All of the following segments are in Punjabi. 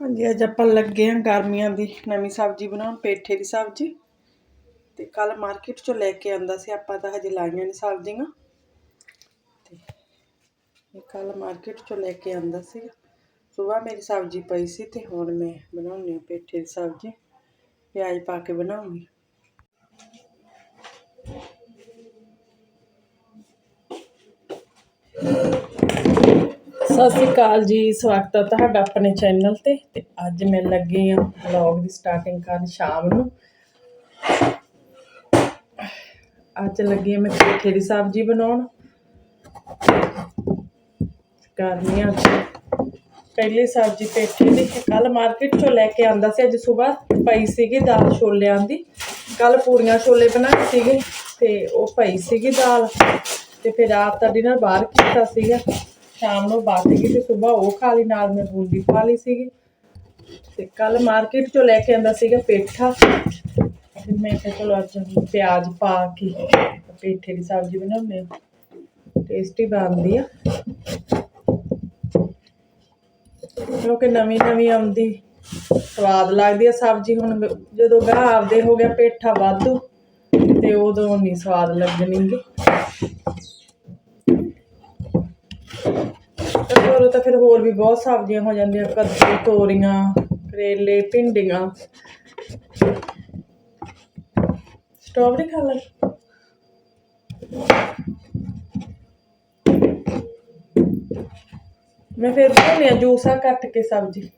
ਹਾਂਜੀ, ਅੱਜ ਆਪਾਂ ਲੱਗੇ ਹਾਂ ਗਰਮੀਆਂ ਦੀ ਨਵੀਂ ਸਬਜ਼ੀ ਬਣਾਉਣ, ਪੇਠੇ ਦੀ ਸਬਜ਼ੀ। ਤੇ ਕੱਲ ਮਾਰਕੀਟ ਚੋਂ ਲੈ ਕੇ ਆਂਦਾ ਸੀ, ਆਪਾਂ ਤਾਂ ਹਜੇ ਲਾਈਆਂ ਨਹੀਂ ਸਬਜ਼ੀਆਂ। ਤੇ ਇਹ ਕੱਲ ਮਾਰਕੀਟ ਚੋਂ ਲੈ ਕੇ ਆਂਦਾ ਸੀ। ਸਵੇਰ ਮੇਰੀ ਸਬਜ਼ੀ ਪਈ ਸੀ ਤੇ ਹੁਣ ਮੈਂ ਬਣਾਉਣੀ ਆ ਪੇਠੇ ਦੀ ਸਬਜ਼ੀ। ਪਿਆਜ਼ ਪਾ ਕੇ ਬਣਾਉਂਗੀ ਸਤਿ ਸ਼੍ਰੀ ਅਕਾਲ ਜੀ, ਸਵਾਗਤ ਹੈ ਤੁਹਾਡਾ ਆਪਣੇ ਚੈਨਲ ਤੇ ਤੇ ਅੱਜ ਮੈਂ ਲੱਗੀ ਆ ਵਲੌਗ ਦੀ ਸਟਾਰਟਿੰਗ ਕਰਨ ਸ਼ਾਮ ਨੂੰ। ਅੱਜ ਲੱਗੀ ਆ ਮੈਂ ਪੇਠੇ ਦੀ ਸਬਜ਼ੀ ਬਣਾਉਣ। ਗਰਮੀਆਂ ਚ ਪਹਿਲੀ ਸਬਜ਼ੀ ਪੇਠੇ ਦੀ। ਕੱਲ ਮਾਰਕੀਟ ਚੋਂ ਲੈ ਕੇ ਆਂਦਾ ਸੀ, ਅੱਜ ਸਵੇਰ ਪਈ ਸੀਗੀ ਦਾਲ ਛੋਲਿਆਂ ਦੀ। ਕੱਲ ਪੂਰੀਆਂ ਛੋਲੇ ਬਣਾਏ ਸੀਗੇ ਤੇ ਉਹ ਪਈ ਸੀਗੀ ਦਾਲ। ਤੇ ਫਿਰ ਰਾਤ ਦਾ ਡਿਨਰ ਬਾਹਰ ਕੀਤਾ ਸੀਗਾ। ਸ਼ਾਮ ਨੂੰ ਬਚ ਗਈ ਤੇ ਸਵੇਰ ਉਹ ਖਾ ਲਈ, ਨਾਲ ਮੈਂ ਬੂੰਦੀ ਪਾ ਲਈ ਸੀਗੀ। ਤੇ ਕੱਲ ਮਾਰਕੀਟ ਚੋਂ ਲੈ ਕੇ ਆਂਦਾ ਸੀਗਾ ਪੇਠਾ। ਤੇ ਮੈਂ ਕਿਹਾ ਚਲੋ ਅੱਜ ਪਿਆਜ਼ ਪਾ ਕੇ ਪੇਠੇ ਦੀ ਸਬਜ਼ੀ ਬਣਾਉਂਦੇ ਆ ਟੇਸਟੀ ਬਣਦੀ ਆ। ਕਿਉਂਕਿ ਨਵੀਂ ਨਵੀਂ ਆਉਂਦੀ, ਸਵਾਦ ਲੱਗਦੀ ਆ ਸਬਜ਼ੀ। ਹੁਣ ਜਦੋਂ ਗਾਹ ਆਪਦੇ ਹੋ ਗਿਆ ਪੇਠਾ ਵਾਧੂ, ਤੇ ਉਦੋਂ ਨਹੀਂ ਸਵਾਦ ਲੱਗਣੀਗੇ। ਤੇ ਤਾਂ ਫਿਰ ਹੋਰ ਵੀ ਬਹੁਤ ਸਬਜ਼ੀਆਂ ਹੋ ਜਾਂਦੀਆਂ, ਕੱਦੂ, ਤੋਰੀਆਂ, ਕਰੇਲੇ, ਭਿੰਡੀਆਂ। ਸਟ੍ਰਾਬੇਰੀ ਖਾ ਲੈ ਮੈਂ ਫਿਰ ਬਣਾਉਂਦੀ ਆ ਜੂਸਾ ਕੱਟ ਕੇ ਸਬਜ਼ੀ।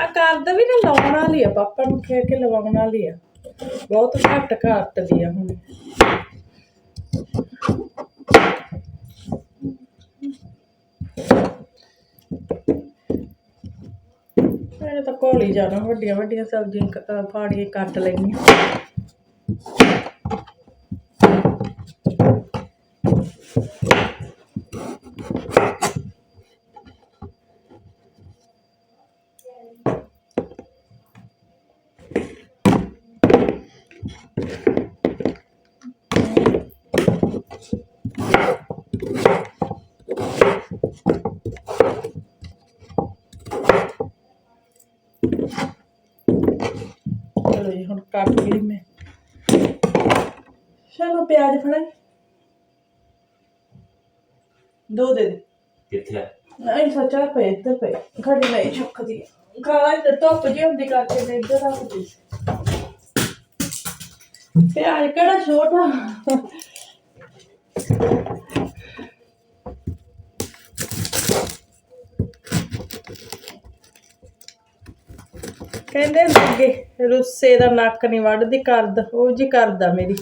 ਆ ਕਰਦ ਵੀ ਨਾ ਲਾਉਣ ਵਾਲੀ ਆ, ਪਾਪਾ ਨੂੰ ਕਹਿ ਕੇ ਲਵਾਉਣ ਵਾਲੀ ਆ। ਬਹੁਤ ਘੱਟ ਘੱਟਦੀ ਆ ਹੁਣ। ਮੇਰੇ ਤਾਂ ਕੋਲ ਹੀ ਜਾਣਾ ਵੱਡੀਆਂ ਵੱਡੀਆਂ ਸਬਜ਼ੀਆਂ ਕ- ਅਹ ਫਾੜੀਆਂ ਕੱਟ ਲੈਣੀਆਂ ਜੀ ਕੱਟ ਲਈ ਮੈਂ। ਚਲੋ ਪਿਆਜ਼ ਫੜਾ। ਦੋ ਦੇ ਦੇ। ਕਿੱਥੇ ਆ? ਨਹੀਂ ਸੱਚਾ ਪਏ ਇੱਧਰ ਪਏ ਘੜੀ ਨਹੀਂ ਚੁੱਕਦੀ ਕਾਲਾ ਇੱਧਰ ਧੁੱਪ ਜਿਹੀ ਹੁੰਦੀ ਕਰਕੇ ਮੈਂ ਇੱਧਰ ਰੱਖਦੀ ਸੀ ਪਿਆਜ਼ ਕਿਹੜਾ ਛੋਟਾ? ਕਹਿੰਦੇ ਅੱਗੇ, ਰੁੱਸੇ ਦਾ ਨੱਕ ਨਹੀਂ ਵੱਢਦੀ, ਕਰਦ, ਉਹ ਜੀ ਕਰਦਾ ਮੇਰੀ।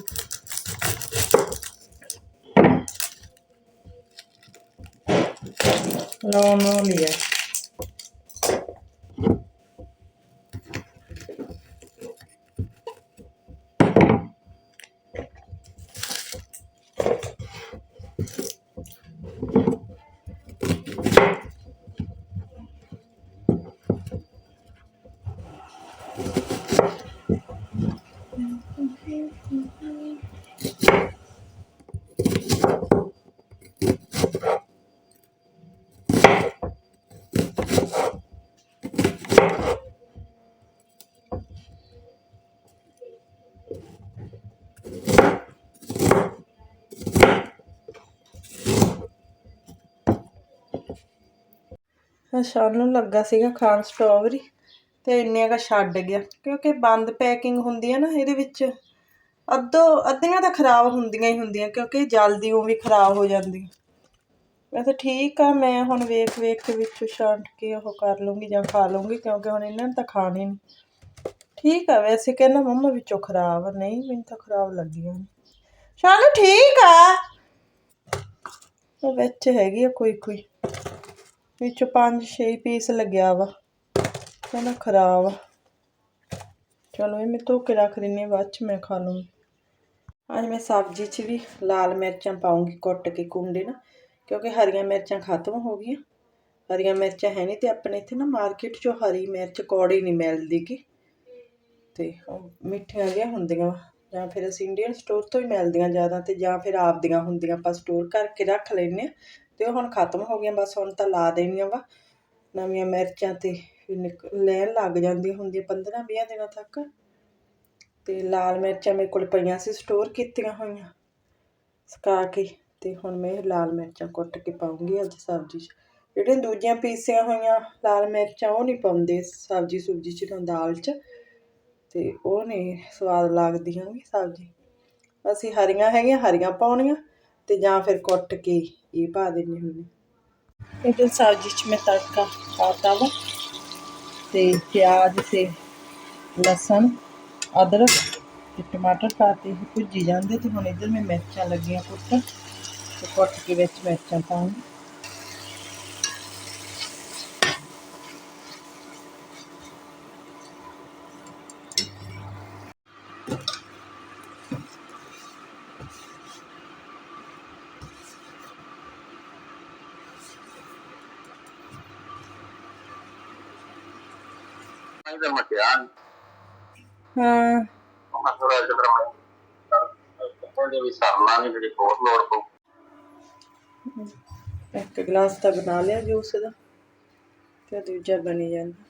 ਲਾਉਣ ਵਾਲੀ ਹੈ ਸ਼ਾਨ ਨੂੰ ਲੱਗਾ ਸੀਗਾ ਖਾਣ ਸਟ੍ਰਾਬੇਰੀ ਤੇ ਇੰਨੇ ਕਾ ਛੱਡ ਗਿਆ, ਕਿਉਂਕਿ ਬੰਦ ਪੈਕਿੰਗ ਹੁੰਦੀ ਹੈ ਨਾ ਇਹਦੇ ਵਿੱਚ, ਅੱਧੋ, ਅੱਧੀਆਂ ਤਾਂ ਖਰਾਬ ਹੁੰਦੀਆਂ ਹੀ ਹੁੰਦੀਆਂ, ਕਿਉਂਕਿ ਜਲਦੀ ਉਹ ਵੀ ਖਰਾਬ ਹੋ ਜਾਂਦੀ। ਵੈਸੇ ਠੀਕ ਆ, ਮੈਂ ਹੁਣ ਵੇਖ ਵੇਖ ਕੇ ਵਿੱਚੋਂ ਛਾਂਟ ਕੇ ਉਹ ਕਰ ਲੂੰਗੀ ਜਾਂ ਖਾ ਲੂੰਗੀ ਕਿਉਂਕਿ ਹੁਣ ਇਹਨਾਂ ਨੇ ਤਾਂ ਖਾਣੇ ਨਹੀਂ ਠੀਕ ਆ, ਵੈਸੇ ਕਹਿੰਦਾ ਮੰਮਾ ਵਿੱਚੋਂ ਖਰਾਬ ਨਹੀਂ ਮੈਨੂੰ ਤਾਂ ਖਰਾਬ ਲੱਗੀਆਂ ਸ਼ਾਨ ਠੀਕ ਆ? ਉਹ ਵਿੱਚ ਹੈਗੀ ਆ ਕੋਈ ਕੋਈ। ਵਿੱਚੋਂ ਪੰਜ ਛੇ ਪੀਸ ਲੱਗਿਆ ਵਾ। ਕਹਿੰਦਾ ਖਰਾਬ ਆ। ਚਲੋ ਇਹ ਮੈਂ ਧੋ ਕੇ ਰੱਖ ਦਿੰਨੀ ਬਾਅਦ ਚ ਮੈਂ ਖਾ ਲੂੰਗੀ। ਅੱਜ ਮੈਂ ਸਬਜ਼ੀ 'ਚ ਵੀ ਲਾਲ ਮਿਰਚਾਂ ਪਾਉਂਗੀ ਕੁੱਟ ਕੇ ਕੁੰਡੇ ਨਾ ਕਿਉਂਕਿ ਹਰੀਆਂ ਮਿਰਚਾਂ ਖਤਮ ਹੋ ਗਈਆਂ। ਹਰੀਆਂ ਮਿਰਚਾਂ ਹੈ ਨਹੀਂ ਤੇ ਆਪਣੇ ਇੱਥੇ ਨਾ ਮਾਰਕੀਟ 'ਚੋਂ ਹਰੀ ਮਿਰਚ ਕੌੜੀ ਨਹੀਂ ਮਿਲਦੀ ਗੀ। ਤੇ ਉਹ ਮਿੱਠੀਆਂ ਜਿਹੀਆਂ ਹੁੰਦੀਆਂ ਵਾ। ਜਾਂ ਫਿਰ ਅਸੀਂ ਇੰਡੀਅਨ ਸਟੋਰ ਤੋਂ ਹੀ ਮਿਲਦੀਆਂ ਜ਼ਿਆਦਾ ਤੇ ਜਾਂ ਫਿਰ ਆਪਦੀਆਂ ਹੁੰਦੀਆਂ ਆਪਾਂ ਸਟੋਰ ਕਰਕੇ ਰੱਖ ਲੈਂਦੇ ਹਾਂ ਤੇ ਉਹ ਹੁਣ ਖਤਮ ਹੋ ਗਈਆਂ, ਬਸ ਹੁਣ ਤਾਂ ਲਾ ਦੇਣੀਆਂ ਵਾ। ਨਵੀਆਂ ਮਿਰਚਾਂ ਤੇ ਵੀ ਨਿਕ- ਲੈਣ ਲੱਗ ਜਾਂਦੀਆਂ ਹੁੰਦੀਆਂ 15 20 ਦਿਨਾਂ ਤੱਕ। ਤੇ ਲਾਲ ਮਿਰਚਾਂ ਮੇਰੇ ਕੋਲ ਪਈਆਂ ਸੀ ਸਟੋਰ ਕੀਤੀਆਂ ਹੋਈਆਂ ਸੁਕਾ ਕੇ ਤੇ ਹੁਣ ਮੈਂ ਲਾਲ ਮਿਰਚਾਂ ਕੁੱਟ ਕੇ ਪਾਉਂਗੀ ਅੱਜ ਸਬਜ਼ੀ 'ਚ। ਜਿਹੜੀਆਂ ਦੂਜੀਆਂ ਪੀਸੀਆਂ ਹੋਈਆਂ ਲਾਲ ਮਿਰਚਾਂ ਉਹ ਨਹੀਂ ਪਾਉਂਦੇ ਸਬਜ਼ੀ ਸੁਬਜ਼ੀ 'ਚ ਜਾਂ ਦਾਲ 'ਚ। ਤੇ ਉਹ ਨਹੀਂ ਸਵਾਦ ਲੱਗਦੀਆਂ ਵੀ ਸਬਜ਼ੀ। ਅਸੀਂ ਹਰੀਆਂ ਹੈਗੀਆਂ, ਹਰੀਆਂ ਪਾਉਣੀਆਂ ਤੇ ਜਾਂ ਫਿਰ ਕੁੱਟ ਕੇ ਇਹ ਪਾ ਦਿੰਦੇ ਹੁੰਦੇ। ਇਧਰ ਸਬਜ਼ੀ 'ਚ ਮੈਂ ਤੜਕਾ ਪਾਤਾ ਵਾ ਤੇ ਪਿਆਜ਼ ਤੇ ਲਸਣ, ਅਦਰਕ ਤੇ ਟਮਾਟਰ ਪਾਤੇ ਭੁੱਜੀ ਜਾਂਦੇ ਤੇ ਹੁਣ ਇਧਰ ਮੈਂ ਮਿਰਚਾਂ ਲੱਗੀਆਂ ਕੁੱਟਣ ਤੇ ਕੁੱਟ ਕੇ ਵਿੱਚ ਮਿਰਚਾਂ ਪਾਉਂਗੀ। ਨਹੀਂ ਹਾਂ ਮੈਂ ਥੋੜਾ ਜਿਹਾ ਮੈਂ ਉਹਦੇ ਵੀ ਸਰਨਾ ਨਹੀਂ ਜਿਹੜੀ ਬਹੁਤ ਲੋੜ ਪਊ ਇੱਕ ਗਲਾਸ ਤਾਂ ਬਣਾ ਲਿਆ ਜੂਸ ਦਾ ਤੇ ਦੂਜਾ ਬਣੀ ਜਾਂਦਾ।